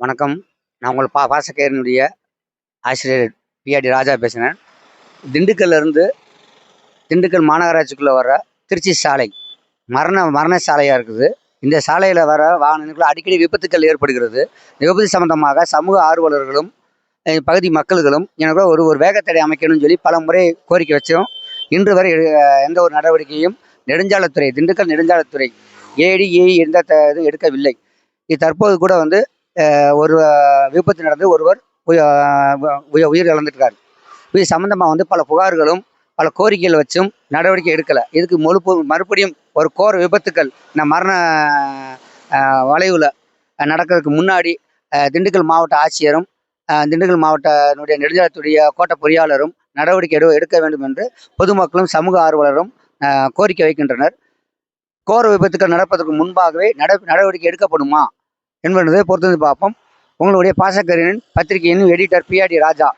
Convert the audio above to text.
வணக்கம். நான் உங்கள் பா பாசக்கேரனுடைய ஆசிரியர் பிஆடி ராஜா பேசுகிறேன் திண்டுக்கல்லேருந்து திண்டுக்கல் மாநகராட்சிக்குள்ளே வர திருச்சி சாலை மரண மரண சாலையாக இருக்குது. இந்த சாலையில் வர வாகனங்களுக்கு அடிக்கடி விபத்துக்கள் ஏற்படுகிறது. விபத்து சம்பந்தமாக சமூக ஆர்வலர்களும் பகுதி மக்கள்களும் எனக்கு ஒரு ஒரு வேகத்தடை அமைக்கணும்னு சொல்லி பல முறை கோரிக்கை வச்சோம். இன்று வரை எந்த ஒரு நடவடிக்கையும் நெடுஞ்சாலைத்துறை திண்டுக்கல் நெடுஞ்சாலைத்துறை ஏடி ஏஇ e, எந்த த- இதுவும் எடுக்கவில்லை. இது தற்போது கூட வந்து ஒரு விபத்து நடந்து ஒருவர் உய- உய- உயிர் இழந்துட்டார். இது சம்மந்தமாக வந்து பல புகார்களும் பல கோரிக்கைகள் வச்சும் நடவடிக்கை எடுக்கலை. இதுக்கு முழு மறுபடியும் ஒரு கோர விபத்துக்கள் இந்த மரண வளைவில் நடக்கிறதுக்கு முன்னாடி திண்டுக்கல் மாவட்ட ஆட்சியரும் திண்டுக்கல் மாவட்டனுடைய நெடுஞ்சாலைத்துடைய கோட்ட பொறியாளரும் நடவடிக்கை எடு எடுக்க வேண்டும் என்று பொதுமக்களும் சமூக ஆர்வலரும் அஹ், கோரிக்கை வைக்கின்றனர். கோர விபத்துக்கள் நடப்பதற்கு முன்பாகவே நட நடவடிக்கை எடுக்கப்படுமா? என்பதை பொறுத்திருந்து பார்ப்போம். உங்களுடைய பாசக்கரின் பத்திரிகையின் எடிட்டர் பிஆர்டி ராஜா.